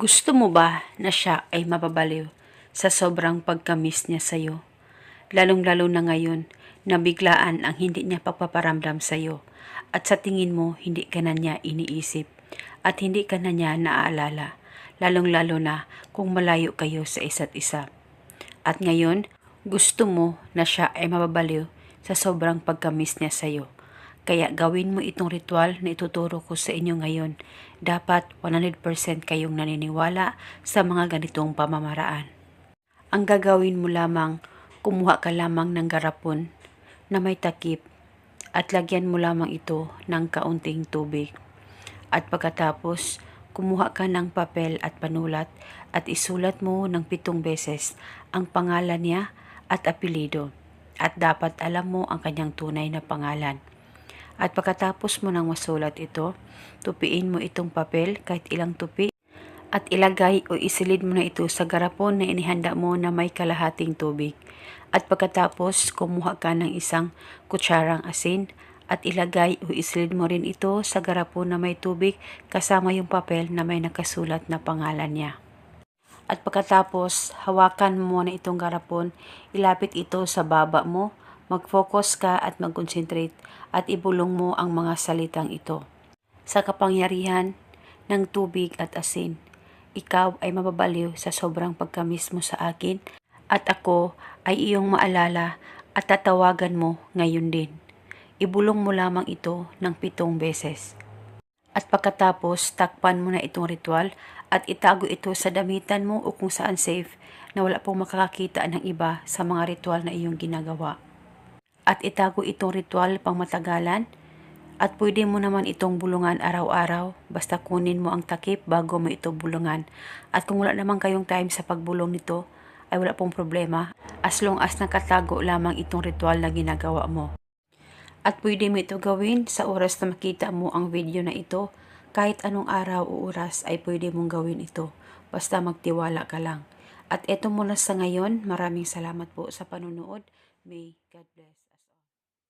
Gusto mo ba na siya ay mababaliw sa sobrang pagkamis niya sa'yo? Lalong-lalo na ngayon na biglaan ang hindi niya pagpaparamdam sa'yo at sa tingin mo hindi ka na niya iniisip at hindi ka na niya naaalala, lalong-lalo na kung malayo kayo sa isa't isa. At ngayon, gusto mo na siya ay mababaliw sa sobrang pagkamis niya sa'yo. Kaya gawin mo itong ritual na ituturo ko sa inyo ngayon. Dapat 100% kayong naniniwala sa mga ganitong pamamaraan. Ang gagawin mo lamang, kumuha ka lamang ng garapon na may takip at lagyan mo lamang ito ng kaunting tubig. At pagkatapos, kumuha ka ng papel at panulat at isulat mo ng pitong beses ang pangalan niya at apelido. At dapat alam mo ang kanyang tunay na pangalan. At pagkatapos mo nang masulat ito, tupiin mo itong papel kahit ilang tupi at ilagay o isilid mo na ito sa garapon na inihanda mo na may kalahating tubig. At pagkatapos, kumuha ka ng isang kutsarang asin at ilagay o isilid mo rin ito sa garapon na may tubig kasama yung papel na may nakasulat na pangalan niya. At pagkatapos, hawakan mo na itong garapon, ilapit ito sa baba mo, mag-focus ka at mag-concentrate at ibulong mo ang mga salitang ito. Sa kapangyarihan ng tubig at asin, ikaw ay mababaliw sa sobrang pagkamis mo sa akin at ako ay iyong maalala at tatawagan mo ngayon din. Ibulong mo lamang ito ng pitong beses. At pagkatapos, takpan mo na itong ritual at itago ito sa damitan mo o kung saan safe na wala pong makakakita ng iba sa mga ritual na iyong ginagawa. At itago itong ritual pang matagalan at pwede mo naman itong bulungan araw-araw basta kunin mo ang takip bago mo ito bulungan. At kung wala naman kayong time sa pagbulong nito, ay wala pong problema as long as nakatago lamang itong ritual na ginagawa mo. At pwede mo ito gawin sa oras na makita mo ang video na ito. Kahit anong araw o oras ay pwede mong gawin ito. Basta magtiwala ka lang. At eto muna sa ngayon. Maraming salamat po sa panunood. May God bless.